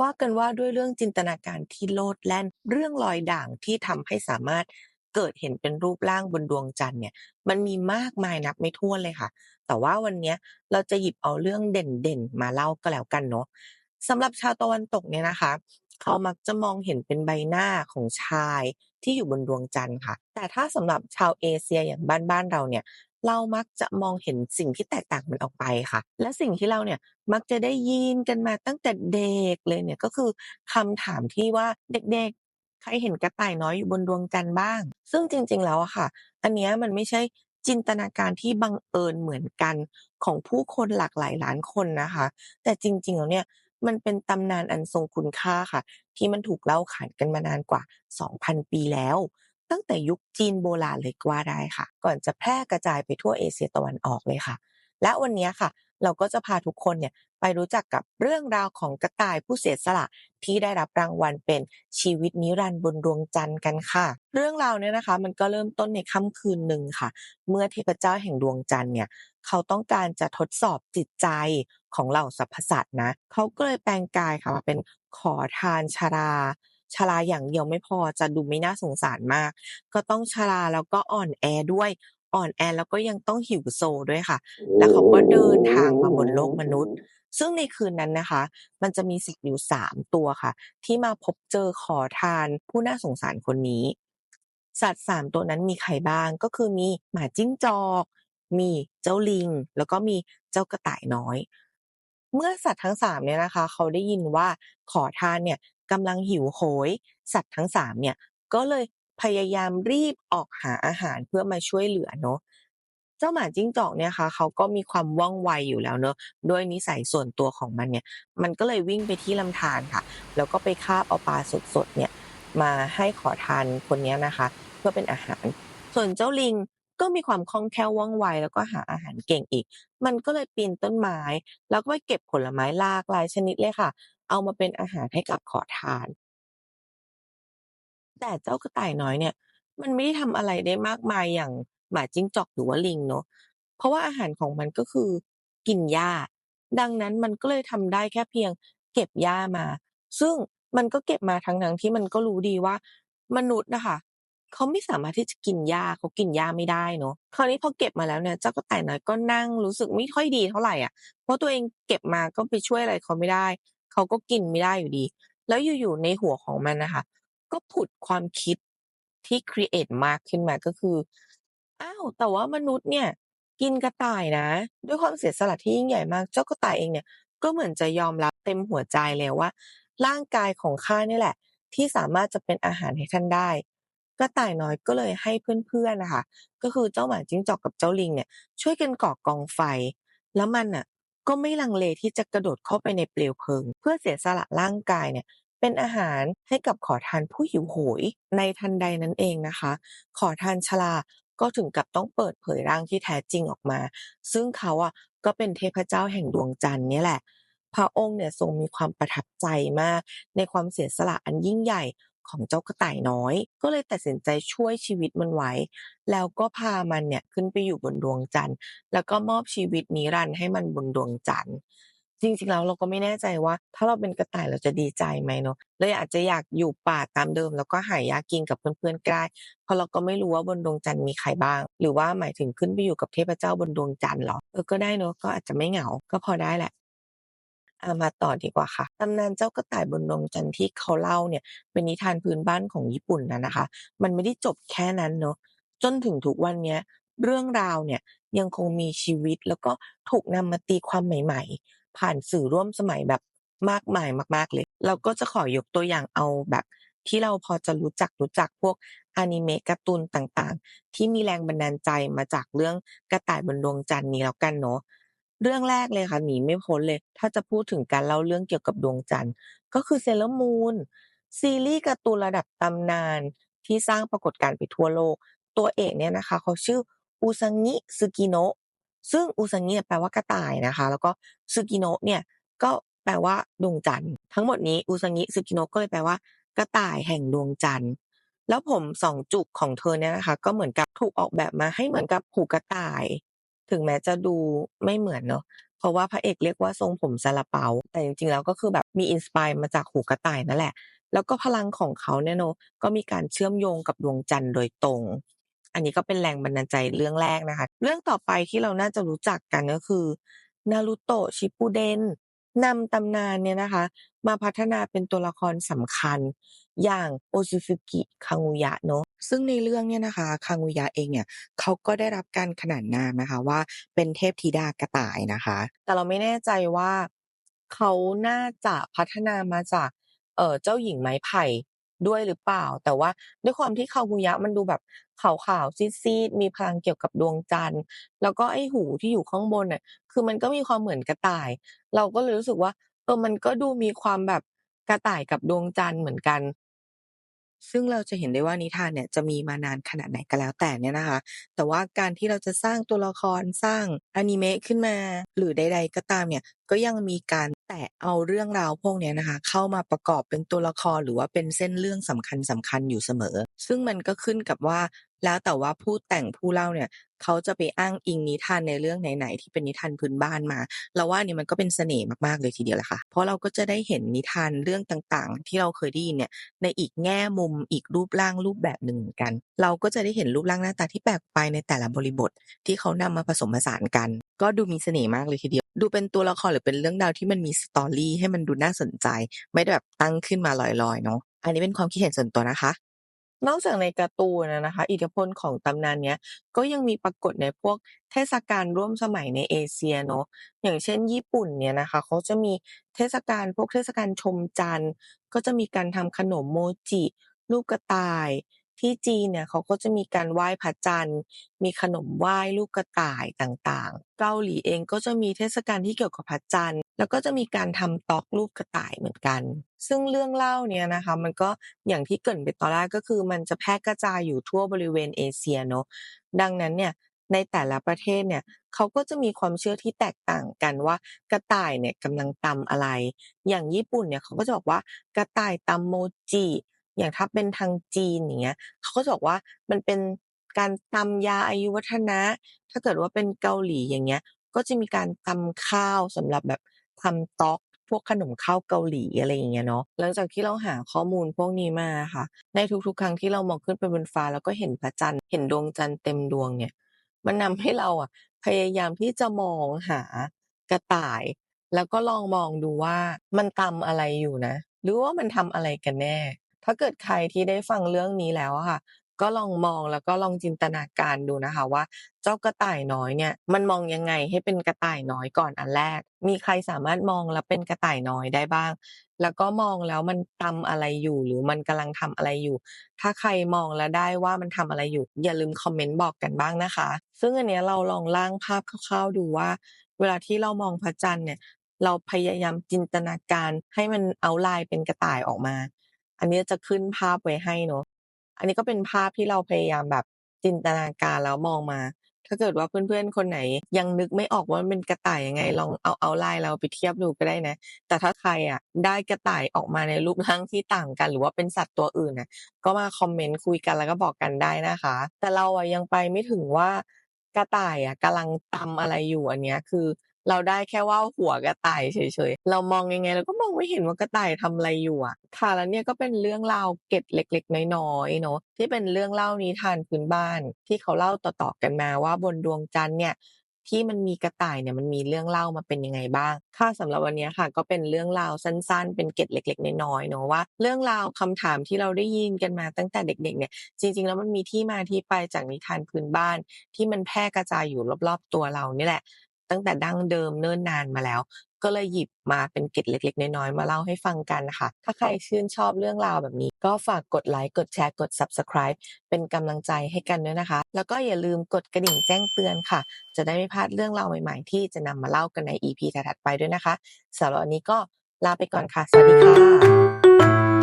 ว่ากันว่าด้วยเรื่องจินตนาการที่โลดแล่น เรื่องรอยด่างที่ทำให้สามารถเกิดเห็นเป็นรูปร่างบนดวงจันทร์เนี่ย มันมีมากมายนับไม่ถ้วนเลยค่ะ แต่ว่าวันนี้เราจะหยิบเอาเรื่องเด่นๆมาเล่าก็แล้วกันเนาะสำหรับชาวตะวันตกเนี่ยนะคะ เขามักจะมองเห็นเป็นใบหน้าของชายที่อยู่บนดวงจันทร์ค่ะ แต่ถ้าสำหรับชาวเอเชียอย่างบ้านๆเราเนี่ย เรามักจะมองเห็นสิ่งที่แตกต่างมันออกไปค่ะ และสิ่งที่เราเนี่ยมักจะได้ยินกันมาตั้งแต่เด็กเลยเนี่ยก็คือคำถามที่ว่าเด็กๆ ใครเห็นกระต่ายน้อยอยู่บนดวงจันทร์บ้าง ซึ่งจริง ๆ แล้วอะค่ะ อันนี้มันไม่ใช่จินตนาการที่บังเอิญเหมือนกันของผู้คนหลากหลายล้านคนนะคะ แต่จริงๆแล้วเนี่ย มันเป็นตำนานอันทรงคุณค่าค่ะ ที่มันถูกเล่าขานกันมานานกว่า 2,000 ปีแล้ว ตั้งแต่ยุคจีนโบราณเลยก็ว่าได้ค่ะ ก่อนจะแพร่กระจายไปทั่วเอเชียตะวันออกเลยค่ะ และวันนี้ค่ะ เราก็จะพาทุกคนเนี่ยไปรู้จักกับเรื่องราวของกระต่ายผู้เสียสละที่ได้รับรางวัลเป็นชีวิตนิรันดร์บนดวงจันทร์กันค่ะ เรื่องราวเนี่ยนะคะ มันก็เริ่มต้นในค่ำคืนหนึ่งค่ะ เมื่อเทพเจ้าแห่งดวงจันทร์เนี่ยเขาต้องการจะทดสอบจิตใจของเหล่าสรรพสัตว์นะเขาก็เลยแปลงกายค่ะมาเป็นขอทานชราชราอย่างเดียวไม่พอจะดูไม่น่าสงสารมาก ก็ต้องชราแล้วก็อ่อนแอด้วย อ่อนแอแล้วก็ยังต้องหิวโซด้วยค่ะ แล้วเขาก็เดินทางมาบนโลกมนุษย์ ซึ่งในคืนนั้นนะคะ มันจะมีสัตว์อยู่3ตัวค่ะ ที่มาพบเจอขอทานผู้น่าสงสารคนนี้ สัตว์3ตัวนั้นมีใครบ้างก็คือมีหมาจิ้งจอก มีเจ้าลิง แล้วก็มีเจ้ากระต่ายน้อย เมื่อสัตว์ทั้ง3เนี่ยนะคะ เขาได้ยินว่าขอทานเนี่ยกำลังหิวโหย สัตว์ทั้ง3เนี่ยก็เลย พยายามรีบออกหาอาหารเพื่อมาช่วยเหลือเนาะเจ้าหมาจิ้งจอกเนี่ยค่ะเขาก็มีความว่องไวอยู่แล้วเนาะด้วยนิสัยส่วนตัวของมันเนี่ยมันก็เลยวิ่งไปที่ลำธารค่ะ แล้วก็ไปคาบเอาปลาสดๆเนี่ยมาให้ขอทานคนนี้นะคะ เพื่อเป็นอาหาร ส่วนเจ้าลิงก็มีความคล่องแคล่วว่องไวแล้วก็หาอาหารเก่งอีก มันก็เลยปีนต้นไม้ แล้วก็ไปเก็บผลไม้หลากหลายชนิดเลยค่ะ เอามาเป็นอาหารให้กับขอทาน แต่เจ้ากระต่ายน้อยเนี่ย มันไม่ได้ทำอะไรได้มากมายอย่างหมาจิ้งจอกหรือว่าลิงเนาะเพราะว่าอาหารของมันก็คือกินหญ้า ดังนั้นมันก็เลยทำได้แค่เพียงเก็บหญ้ามา ซึ่งมันก็เก็บมาทั้งๆที่มันก็รู้ดีว่า มนุษย์นะคะเขาไม่สามารถที่จะกินหญ้าเขากินหญ้าไม่ได้เนาะคราวนี้พอเก็บมาแล้วเนี่ยเจ้ากระต่ายน้อยก็นั่งรู้สึกไม่ค่อยดีเท่าไหร่อะเพราะตัวเองเก็บมาก็ไปช่วยอะไรเขาไม่ได้ เขาก็กินไม่ได้อยู่ดี แล้วอยู่ๆในหัวของมันนะคะ ก็ผุดความคิดที่ครีเอตมากขึ้นมาก็คือ อ้าว แต่ว่ามนุษย์เนี่ย กินกระต่ายนะ ด้วยความเสียสละที่ยิ่งใหญ่มาก เจ้ากระต่ายเองเนี่ย ก็เหมือนจะยอมรับเต็มหัวใจเลยว่า ร่างกายของข้านี่แหละ ที่สามารถจะเป็นอาหารให้ท่านได้ กระต่ายน้อยก็เลยให้เพื่อนๆนะคะ ก็คือเจ้าหมาจิ้งจอกกับเจ้าลิงเนี่ย ช่วยกันก่อกองไฟ แล้วมันน่ะ ก็ไม่ลังเลที่จะกระโดดเข้าไปในเปลวเพลิง เพื่อเสียสละร่างกายเนี่ย เป็นอาหารให้กับขอทานผู้หิวโหย ในทันใดนั้นเองนะคะ ขอทานชราก็ถึงกับต้องเปิดเผยร่างที่แท้จริงออกมา ซึ่งเขาอะก็เป็นเทพเจ้าแห่งดวงจันทร์นี่แหละ พระองค์เนี่ยทรงมีความประทับใจมาก ในความเสียสละอันยิ่งใหญ่ของเจ้ากระต่ายน้อย ก็เลยตัดสินใจช่วยชีวิตมันไว้ แล้วก็พามันเนี่ยขึ้นไปอยู่บนดวงจันทร์ แล้วก็มอบชีวิตนิรันดร์ให้มันบนดวงจันทร์ จริงๆแล้วเราก็ไม่แน่ใจว่า ถ้าเราเป็นกระต่ายเราจะดีใจไหมเนาะเลยอาจจะอยากอยู่ป่าตามเดิม แล้วก็หาหญ้ากินกับเพื่อนๆใก็ได้เพราะเราก็ไม่รู้ว่าบนดวงจันทร์มีใครบ้าง หรือว่าหมายถึงขึ้นไปอยู่กับเทพเจ้าบนดวงจันทร์เหรอ?เออก็ได้เนาะก็อาจจะไม่เหงาก็พอได้แหละอามาต่อดีกว่าค่ะตำนานเจ้ากระต่ายบนดวงจันทร์ที่เขาเล่าเนี่ย เป็นนิทานพื้นบ้านของญี่ปุ่นอะนะคะ มันไม่ได้จบแค่นั้นเนาะจนถึงทุกวันเนี้ยเรื่องราวเนี่ยยังคงมีชีวิตแล้วก็ถูกนำมาตีความใหม่ ๆ ผ่านสื่อร่วมสมัยแบบมากมายมาก ๆ เลย เราก็จะขอยกตัวอย่างเอาแบบที่เราพอจะรู้จักรู้จักพวกอนิเมะการ์ตูนต่างๆ ที่มีแรงบันดาลใจมาจากเรื่องกระต่ายบนดวงจันทร์นี้แล้วกันเนาะเรื่องแรกเลยค่ะหนีไม่พ้นเลย ถ้าจะพูดถึงการเล่าเรื่องเกี่ยวกับดวงจันทร์ ก็คือ Sailor Moon ซีรีส์การ์ตูนระดับตำนานที่สร้างปรากฏการณ์ไปทั่วโลก ตัวเอกเนี่ยนะคะ เขาชื่อ Usagi Tsukino ซึ่ง Usagi เนี่ยแปลว่ากระต่ายนะคะ แล้วก็ Tsukino เนี่ยก็แปลว่าดวงจันทร์ทั้งหมดนี้ Usagi Tsukino ก็เลยแปลว่า กระต่ายแห่งดวงจันทร์แล้วผม2จุกของเธอเนี่ยนะคะ ก็เหมือนกับถูกออกแบบมาให้เหมือนกับหูกระต่าย ถึงแม้จะดูไม่เหมือนเนาะเพราะว่าพระเอกเรียกว่าทรงผมซาลาเปา แต่จริงๆแล้วก็คือแบบมี inspire มาจากหูกระต่ายนั่นแหละ แล้วก็พลังของเขาเนี่ยเนาะก็มีการเชื่อมโยงกับดวงจันทร์โดยตรง อันนี้ก็เป็นแรงบันดาลใจเรื่องแรกนะคะ เรื่องต่อไปที่เราน่าจะรู้จักกันก็คือ Naruto Shippuden นำตำนานเนี่ยนะคะ มาพัฒนาเป็นตัวละครสำคัญ อย่าง Otsutsuki Kaguya เนาะซึ่งในเรื่องเนี่ยนะคะ Kaguya เองเนี่ยเขาก็ได้รับการขนานนามนะคะว่าเป็นเทพธิดากระต่ายนะคะ แต่เราไม่แน่ใจว่าเขาน่าจะพัฒนามาจากเออเจ้าหญิงไม้ไผ่ ด้วยหรือเปล่า แต่ว่าด้วยความที่คากุยะมันดูแบบขาวๆซีดๆมีพลังเกี่ยวกับดวงจันทร์ แล้วก็ไอ้หูที่อยู่ข้างบนน่ะคือมันก็มีความเหมือนกระต่าย เราก็เลยรู้สึกว่า เออมันก็ดูมีความแบบกระต่ายกับดวงจันทร์เหมือนกัน ซึ่งเราจะเห็นได้ว่านิทานเนี่ยจะมีมานานขนาดไหนก็แล้วแต่เนี่ยนะคะ แต่ว่าการที่เราจะสร้างตัวละครสร้างอนิเมะขึ้นมา หรือใด ๆ ก็ตามเนี่ยก็ยังมีการแตะเอาเรื่องราวพวกนี้นะคะ เข้ามาประกอบเป็นตัวละครหรือว่าเป็นเส้นเรื่องสำคัญๆอยู่เสมอ ซึ่งมันก็ขึ้นกับว่าแล้วแต่ว่าผู้แต่งผู้เล่าเนี่ย เขาจะไปอ้างอิงนิทานในเรื่องไหนๆที่เป็นนิทานพื้นบ้านมาเราว่านนี้มันก็เป็นเสน่ห์มากๆเลยทีเดียวแหละค่ะ เพราะเราก็จะได้เห็นนิทานเรื่องต่างๆ ที่เราเคยได้ยินเนี่ยในอีกแง่มุมอีกรูปร่างรูปแบบหนึ่งกัน เราก็จะได้เห็นรูปร่างหน้าตาที่แปลกไปในแต่ละบริบทที่เขานำมาผสมผสานกัน ก็ดูมีเสน่ห์มากเลยทีเดียว ดูเป็นตัวละครหรือเป็นเรื่องราวที่มันมี story ให้มันดูน่าสนใจ ไม่ได้แบบตั้งขึ้นมาลอยๆเนาะอันนี้เป็นความคิดเห็นส่วนตัวนะคะ นอกจากในการ์ตูนะนะคะ อิทธิพลของตำนานเนี้ยก็ยังมีปรากฏในพวกเทศกาลร่วมสมัยในเอเชียเนาะอย่างเช่น ญี่ปุ่นเนี่ยนะคะเขาจะมีเทศกาลพวกเทศกาลชมจันทร์ ก็จะมีการทำขนมโมจิรูปกระต่าย ที่จีนเนี่ยเขาก็จะมีการไหว้พระจันทร์ มีขนมไหว้รูปกระต่ายต่างๆ เกาหลีเองก็จะมีเทศกาลที่เกี่ยวกับพระจันทร์ แล้วก็จะมีการทำตอกรูปกระต่ายเหมือนกัน ซึ่งเรื่องเล่าเนี้ยนะคะ มันก็อย่างที่เกริ่นไปตอนแรกก็คือ มันจะแพร่กระจายอยู่ทั่วบริเวณเอเชียเนาะดังนั้นเนี่ยในแต่ละประเทศเนี่ยเขาก็จะมีความเชื่อที่แตกต่างกันว่ากระต่ายเนี่ยกำลังตำอะไร อย่างญี่ปุ่นเนี่ยเขาก็จะบอกว่ากระต่ายตำโมจิ อย่างถ้าเป็นทางจีนอย่างเงี้ยเขาก็จะบอกว่ามันเป็นการตำยาอายุวัฒนะ ถ้าเกิดว่าเป็นเกาหลีอย่างเงี้ย ก็จะมีการตำข้าวสำหรับแบบ ทำต๊อก พวกขนมข้าวเกาหลีอะไรอย่างเงี้ยเนาะ หลังจากที่เราหาข้อมูลพวกนี้มาค่ะ ในทุกๆ ครั้งที่เรามองขึ้นไปบนฟ้าแล้วก็เห็นพระจันทร์ เห็นดวงจันทร์เต็มดวงเนี่ย มันนำให้เราอะพยายามที่จะมองหากระต่าย แล้วก็ลองมองดูว่ามันตำอะไรอยู่นะ หรือว่ามันทำอะไรกันแน่ ถ้าเกิดใครที่ได้ฟังเรื่องนี้แล้วอะค่ะ ก็ลองมองแล้วก็ลองจินตนาการดูนะคะว่า เจ้ากระต่ายน้อยเนี่ยมันมองยังไงให้เป็นกระต่ายน้อยก่อนอันแรก มีใครสามารถมองแล้วเป็นกระต่ายน้อยได้บ้าง แล้วก็มองแล้วมันตำอะไรอยู่หรือมันกำลังทำอะไรอยู่ ถ้าใครมองแล้วได้ว่ามันทำอะไรอยู่ อย่าลืมคอมเมนต์บอกกันบ้างนะคะ ซึ่งอันเนี้ยเราลองร่างภาพคร่าวๆดูว่า เวลาที่เรามองพระจันทร์เนี่ย เราพยายามจินตนาการให้มันเอาลน์เป็นกระต่ายออกมา อันนี้จะขึ้นภาพไว้ให้เนาะ อันนี้ก็เป็นภาพที่เราพยายามแบบจินตนาการแล้วมองมา ถ้าเกิดว่าเพื่อนๆคนไหน ยังนึกไม่ออกว่ามันเป็นกระต่ายยังไง ลองเอาเอาไลน์เราไปเทียบดูก็ได้นะ แต่ถ้าใครอะได้กระต่ายออกมาในรูปร่างที่ต่างกัน หรือว่าเป็นสัตว์ตัวอื่นนะก็มาคอมเมนต์คุยกันแล้วก็บอกกันได้นะคะ แต่เราอะยังไปไม่ถึงว่ากระต่ายอะกำลังตำอะไรอยู่อันเนี้ยคือ เราได้แค่ว่าหัวกระต่ายเฉยๆ เรามองยังไงเราก็มองไม่เห็นว่ากระต่ายทำอะไรอยู่อะค่ะแล้วเนี่ยก็เป็นเรื่องราวเก็ดเล็กๆ น้อยๆเนาะที่เป็นเรื่องเล่านิทานพื้นบ้าน ที่เขาเล่าต่อๆกันมาว่าบนดวงจันทร์เนี่ยที่มันมีกระต่ายเนี่ยมันมีเรื่องเล่ามาเป็นยังไงบ้าง ค่ะสำหรับวันนี้ค่ะ ก็เป็นเรื่องราวสั้น ๆ เป็นเกร็ดเล็ก ๆ น้อยๆเนาะว่าเรื่องราวคำถามที่เราได้ยินกันมาตั้งแต่เด็ก ๆ เนี่ย จริง ๆ แล้วมันมีที่มาที่ไปจากนิทานพื้นบ้าน ที่มันแพร่กระจายอยู่รอบๆตัวเรานี่แหละ ตั้งแต่ดั้งเดิมเนิ่นนานมาแล้ว ก็เลยหยิบมาเป็นเกร็ดเล็ก ๆ น้อยๆมาเล่าให้ฟังกันค่ะถ้าใครชื่นชอบเรื่องราวแบบนี้ ก็ฝากกดไลก์กดแชร์กด Subscribe เป็นกำลังใจให้กันด้วยนะคะ แล้วก็อย่าลืมกดกระดิ่งแจ้งเตือนค่ะ จะได้ไม่พลาดเรื่องราวใหม่ๆ ที่จะนำมาเล่ากันใน EP ถัดๆไปด้วยนะคะสำหรับวันนี้ก็ลาไปก่อนค่ะ สวัสดีค่ะ